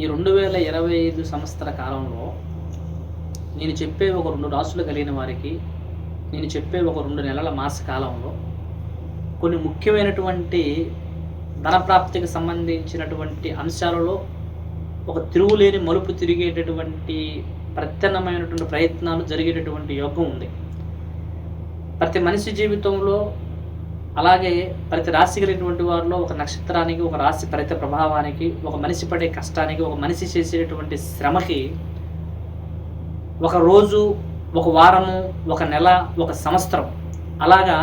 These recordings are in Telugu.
ఈ రెండు వేల ఇరవై ఐదు సంవత్సర కాలంలో నేను చెప్పే ఒక రెండు రాసులు కలిగిన వారికి నేను చెప్పే ఒక రెండు నెలల మాస కాలంలో కొన్ని ముఖ్యమైనటువంటి ధనప్రాప్తికి సంబంధించినటువంటి అంశాలలో ఒక తిరుగులేని మలుపు తిరిగేటటువంటి ప్రత్యన్నమైనటువంటి ప్రయత్నాలు జరిగేటటువంటి యోగం ఉంది. ప్రతి మనిషి జీవితంలో అలాగే ప్రతి రాశి కలిగినటువంటి వారిలో ఒక నక్షత్రానికి ఒక రాశి ఫలిత ప్రభావానికి ఒక మనిషి పడే కష్టానికి ఒక మనిషి చేసేటటువంటి శ్రమకి ఒక రోజు ఒక వారము ఒక నెల ఒక సంవత్సరం. అలాగా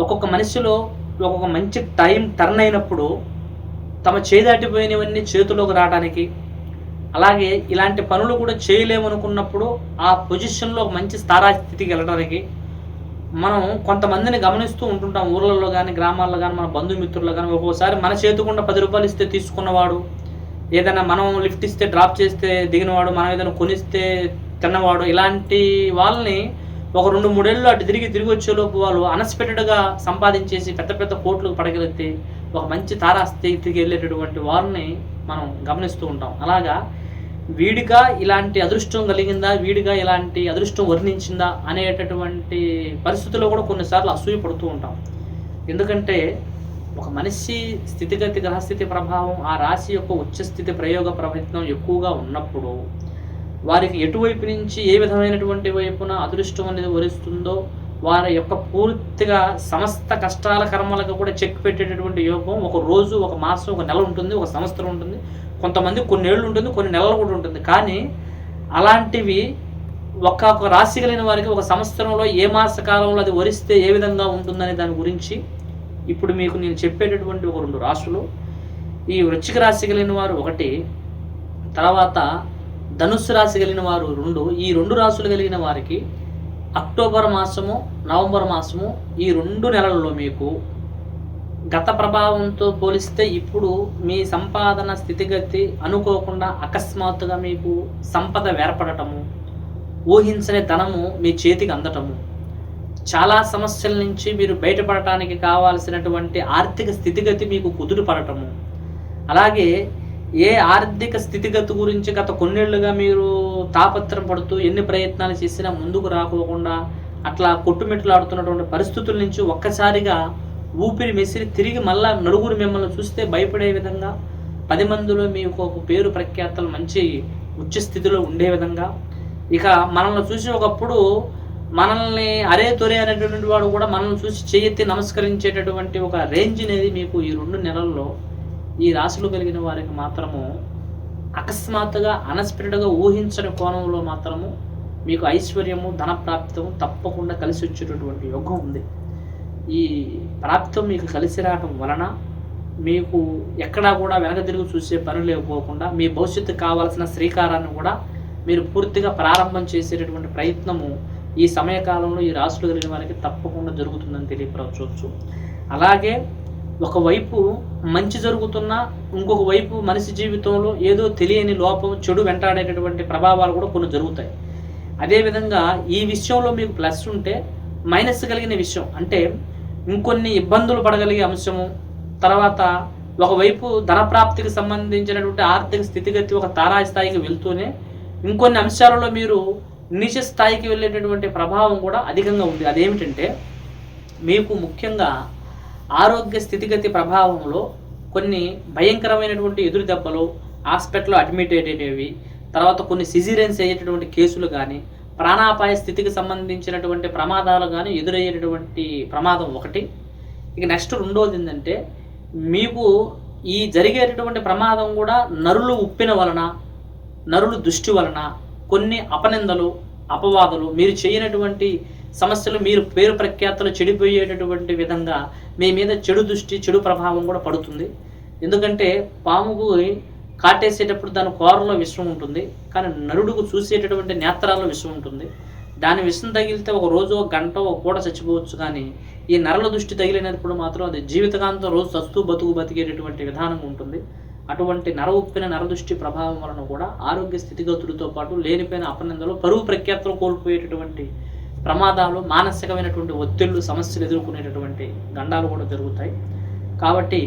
ఒక్కొక్క మనిషిలో ఒక్కొక్క మంచి టైం టర్న్ అయినప్పుడు తమ చేదాటిపోయినవన్నీ చేతిలోకి రావడానికి అలాగే ఇలాంటి పనులు కూడా చేయలేమనుకున్నప్పుడు ఆ పొజిషన్లో ఒక మంచి స్థారాస్థితికి వెళ్ళడానికి మనం కొంతమందిని గమనిస్తూ ఉంటుంటాం. ఊర్లలో కానీ గ్రామాల్లో కానీ మన బంధుమిత్రులు కానీ ఒక్కోసారి మన చేతుకుండా పది రూపాయలు ఇస్తే తీసుకున్నవాడు ఏదైనా మనం లిఫ్ట్ ఇస్తే డ్రాప్ చేస్తే దిగినవాడు మనం ఏదైనా కొనిస్తే తిన్నవాడు ఇలాంటి వాళ్ళని ఒక రెండు మూడేళ్ళు అటు తిరిగి తిరిగి వచ్చేలోపు వాళ్ళు అన్ఎక్స్పెక్టెడ్గా సంపాదించేసి పెద్ద పెద్ద కోట్లకు పడగలిగితే ఒక మంచి తారాస్థితికి వెళ్ళేటటువంటి వారిని మనం గమనిస్తూ ఉంటాం. అలాగా వీడిగా ఇలాంటి అదృష్టం కలిగిందా? వీడిగా ఇలాంటి అదృష్టం వర్ణించిందా? అనేటటువంటి పరిస్థితుల్లో కూడా కొన్నిసార్లు అసూయ పడుతూ ఉంటాం. ఎందుకంటే ఒక మనిషి స్థితిగతి గ్రహస్థితి ప్రభావం ఆ రాశి యొక్క ఉచ్చస్థితి ప్రయోగ ప్రయత్నం ఎక్కువగా ఉన్నప్పుడు వారికి ఎటువైపు నుంచి ఏ విధమైనటువంటి వైపున అదృష్టం అనేది వరిస్తుందో వారి యొక్క పూర్తిగా సమస్త కష్టాల కర్మలకు కూడా చెక్ పెట్టేటటువంటి యోగం ఒక రోజు ఒక మాసం ఒక నెల ఉంటుంది ఒక సంవత్సరం ఉంటుంది. కొంతమంది కొన్ని ఏళ్ళు ఉంటుంది కొన్ని నెలలు కూడా ఉంటుంది. కానీ అలాంటివి ఒక్కొక్క రాశి కలిగిన వారికి ఒక సంవత్సరంలో ఏ మాస కాలంలో అది వరిస్తే ఏ విధంగా ఉంటుందనే దాని గురించి ఇప్పుడు మీకు నేను చెప్పేటటువంటి ఒక రెండు రాశులు. ఈ వృచ్చిక రాశి కలిగిన వారు ఒకటి తర్వాత ధనుస్సు రాశి కలిగిన వారు రెండు. ఈ రెండు రాశులు కలిగిన వారికి అక్టోబర్ మాసము నవంబర్ మాసము ఈ రెండు నెలల్లో మీకు గత ప్రభావంతో పోలిస్తే ఇప్పుడు మీ సంపాదన స్థితిగతి అనుకోకుండా అకస్మాత్తుగా మీకు సంపద ఏర్పడటము ఊహించని ధనము మీ చేతికి అందటము. చాలా సమస్యల నుంచి మీరు బయటపడటానికి కావాల్సినటువంటి ఆర్థిక స్థితిగతి మీకు కుదురుపడటము అలాగే ఏ ఆర్థిక స్థితిగతి గురించి గత కొన్నేళ్ళుగా మీరు తాపత్రం పడుతూ ఎన్ని ప్రయత్నాలు చేసినా ముందుకు రాకోకుండా అట్లా కొట్టుమిట్లాడుతున్నటువంటి పరిస్థితుల నుంచి ఒక్కసారిగా ఊపిరి మెసిరి తిరిగి మళ్ళా నలుగురు మిమ్మల్ని చూస్తే భయపడే విధంగా పది మందిలో మీకు ఒక పేరు ప్రఖ్యాతలు మంచి ఉచ్చ స్థితిలో ఉండే విధంగా. ఇక మనల్ని చూసి ఒకప్పుడు మనల్ని అరే తొరే అనేటటువంటి వాడు కూడా మనల్ని చూసి చేయెత్తి నమస్కరించేటటువంటి ఒక రేంజ్ అనేది మీకు ఈ రెండు నెలల్లో ఈ రాశులు కలిగిన వారికి మాత్రము అకస్మాత్తుగా అన్ఎక్స్పెక్టెడ్గా ఊహించని కోణంలో మాత్రము మీకు ఐశ్వర్యము ధనప్రాప్తము తప్పకుండా కలిసి వచ్చేటటువంటి యోగం ఉంది. ఈ ప్రాప్తం మీకు కలిసి రావడం వలన మీకు ఎక్కడా కూడా వెనక తిరిగి చూసే పని లేకపోకుండా మీ భవిష్యత్తు కావాల్సిన శ్రీకారాన్ని కూడా మీరు పూర్తిగా ప్రారంభం చేసేటటువంటి ప్రయత్నము ఈ సమయకాలంలో ఈ రాశులు కలిగిన వారికి తప్పకుండా జరుగుతుందని తెలియపరచవచ్చు. అలాగే ఒకవైపు మంచి జరుగుతున్నా ఇంకొక వైపు మనిషి జీవితంలో ఏదో తెలియని లోపం చెడు వెంటాడేటటువంటి ప్రభావాలు కూడా కొన్ని జరుగుతాయి. అదేవిధంగా ఈ విషయంలో మీకు ప్లస్ ఉంటే మైనస్ కలిగిన విషయం అంటే ఇంకొన్ని ఇబ్బందులు పడగలిగే అంశము. తర్వాత ఒకవైపు ధనప్రాప్తికి సంబంధించినటువంటి ఆర్థిక స్థితిగతి ఒక తారా స్థాయికి వెళ్తూనే ఇంకొన్ని అంశాలలో మీరు నిజ స్థాయికి వెళ్ళేటటువంటి ప్రభావం కూడా అధికంగా ఉంది. అదేమిటంటే మీకు ముఖ్యంగా ఆరోగ్య స్థితిగతి ప్రభావంలో కొన్ని భయంకరమైనటువంటి ఎదురు దెబ్బలు హాస్పిటల్లో అడ్మిట్ అయ్యేటివి తర్వాత కొన్ని సిజిరెన్స్ అయ్యేటటువంటి కేసులు కానీ ప్రాణాపాయ స్థితికి సంబంధించినటువంటి ప్రమాదాలు కానీ ఎదురయ్యేటటువంటి ప్రమాదం ఒకటి. ఇక నెక్స్ట్ రెండోది ఏంటంటే మీకు ఈ జరిగేటటువంటి ప్రమాదం కూడా నరులు ఉప్పిన వలన నరులు దృష్టి వలన కొన్ని అపనిందలు అపవాదులు మీరు చేయనటువంటి సమస్యలు మీరు పేరు ప్రఖ్యాతలు చెడిపోయేటటువంటి విధంగా మీ మీద చెడు దృష్టి చెడు ప్రభావం కూడా పడుతుంది. ఎందుకంటే పాముకు కాటేసేటప్పుడు దాని కోరలో విషం ఉంటుంది. కానీ నరుడుకు చూసేటటువంటి నేత్రాల్లో విషం ఉంటుంది. దాని విషం తగిలితే ఒక రోజు ఒక గంట ఒక పూట చచ్చిపోవచ్చు. కానీ ఈ నరల దృష్టి తగిలినప్పుడు మాత్రం అది జీవితకాంతం రోజు సస్తూ బతుకు బతికేటటువంటి విధానం ఉంటుంది. అటువంటి నర ఉప్పిన నరదృష్టి ప్రభావం వలన కూడా ఆరోగ్య స్థితిగతులతో పాటు లేనిపోయిన అపనిందలు పరువు ప్రఖ్యాతులు కోల్పోయేటటువంటి ప్రమాదాలు మానసికమైనటువంటి ఒత్తిళ్ళు సమస్యలు ఎదుర్కొనేటటువంటి గండాలు కూడా జరుగుతాయి. కాబట్టి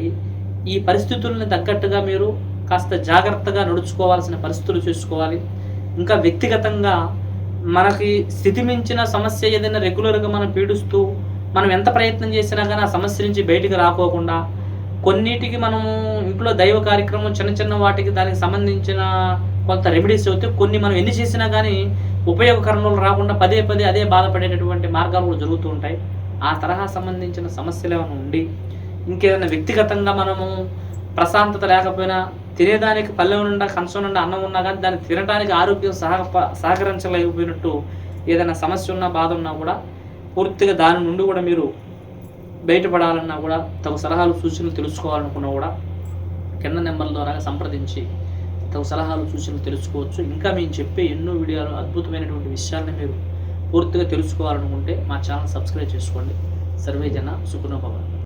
ఈ పరిస్థితుల్ని తగ్గట్టుగా మీరు కాస్త జాగ్రత్తగా నడుచుకోవాల్సిన పరిస్థితులు చూసుకోవాలి. ఇంకా వ్యక్తిగతంగా మనకి స్థితి మించిన సమస్య ఏదైనా రెగ్యులర్గా మనం పీడిస్తూ మనం ఎంత ప్రయత్నం చేసినా కానీ ఆ సమస్య నుంచి బయటికి రాకోకుండా కొన్నిటికి మనము ఇంట్లో దైవ కార్యక్రమం చిన్న చిన్న వాటికి దానికి సంబంధించిన కొంత రెమెడీస్ అయితే కొన్ని మనం ఎన్ని చేసినా కానీ ఉపయోగకరణలు రాకుండా పదే పదే అదే బాధపడేటటువంటి మార్గాలు కూడా జరుగుతూ ఉంటాయి. ఆ తరహా సంబంధించిన సమస్యలు ఏమైనా ఉండి ఇంకేదైనా వ్యక్తిగతంగా మనము ప్రశాంతత లేకపోయినా తినేదానికి పల్లెం నుండా కంచం నిండా అన్నం ఉన్నా కానీ దాన్ని తినడానికి ఆరోగ్యం సహ సహకరించలేకపోయినట్టు ఏదైనా సమస్య ఉన్నా బాధ ఉన్నా కూడా పూర్తిగా దాని నుండి కూడా మీరు బయటపడాలన్నా కూడా తగు సలహాలు సూచనలు తెలుసుకోవాలనుకున్నా కూడా కింద నెంబర్ల ద్వారా సంప్రదించి తగు సలహాలు సూచనలు తెలుసుకోవచ్చు. ఇంకా మేము చెప్పే ఎన్నో వీడియోలు అద్భుతమైనటువంటి విషయాల్ని మీరు పూర్తిగా తెలుసుకోవాలనుకుంటే మా ఛానల్ సబ్స్క్రైబ్ చేసుకోండి. సర్వే జన సుఖనోభవన్